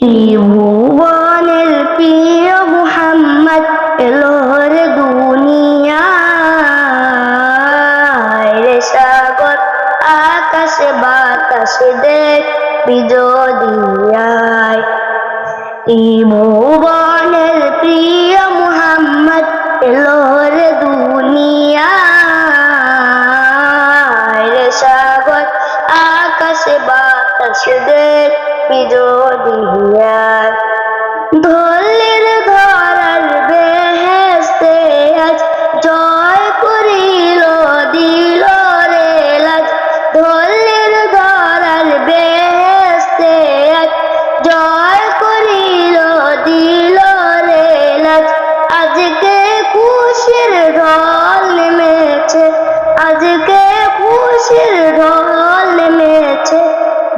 ত্রিভুবনের প্রিয় মুহাম্মদ এলোর দুনিয়ায় সাগর, আকাশে বাতাসে দেখ বিজদিয়ায় ত্রিভুবনের প্রিয় মুহাম্মদ এলোর দুনিয়ায় সাগর, আকাশে বাতাসে দেখ বিজদিয়ায় ধরলের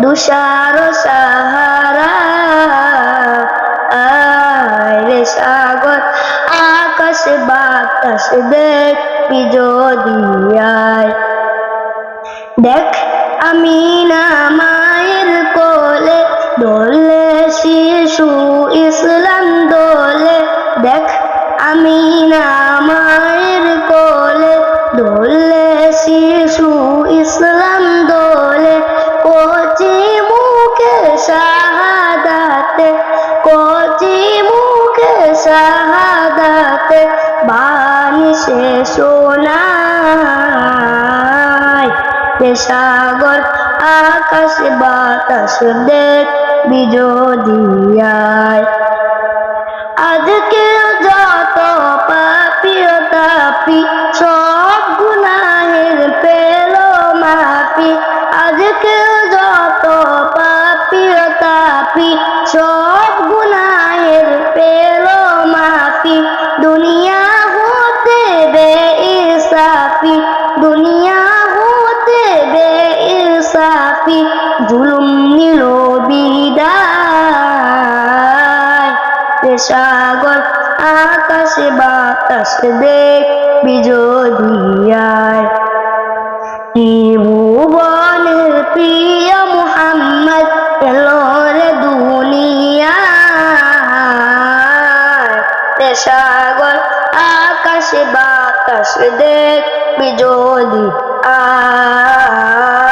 দুষার সাহারা আয় রে সাগর আকাশ বাতাস দেখ বিজদিয়ায় দেখ, আমি না মায়ের কোলে, দোলে শিশু ইসলাম দোলে। দেখ, আমি না শাহাদাতে বাণী সে শোনায়। পেশাগর আকাশ বাতাস দেখ বিজদিয়ায় আজকে যত ইসাফি জুলুম নিল বিদায়। সাগর, আকাশে বাতাস দেখ বিজদিয়ায় ত্রিভুবনের প্রিয় মুহাম্মদ এলো রে দুনিয়ায়। সাগর, আকাশে বাতাস দেখ বিজদি আয়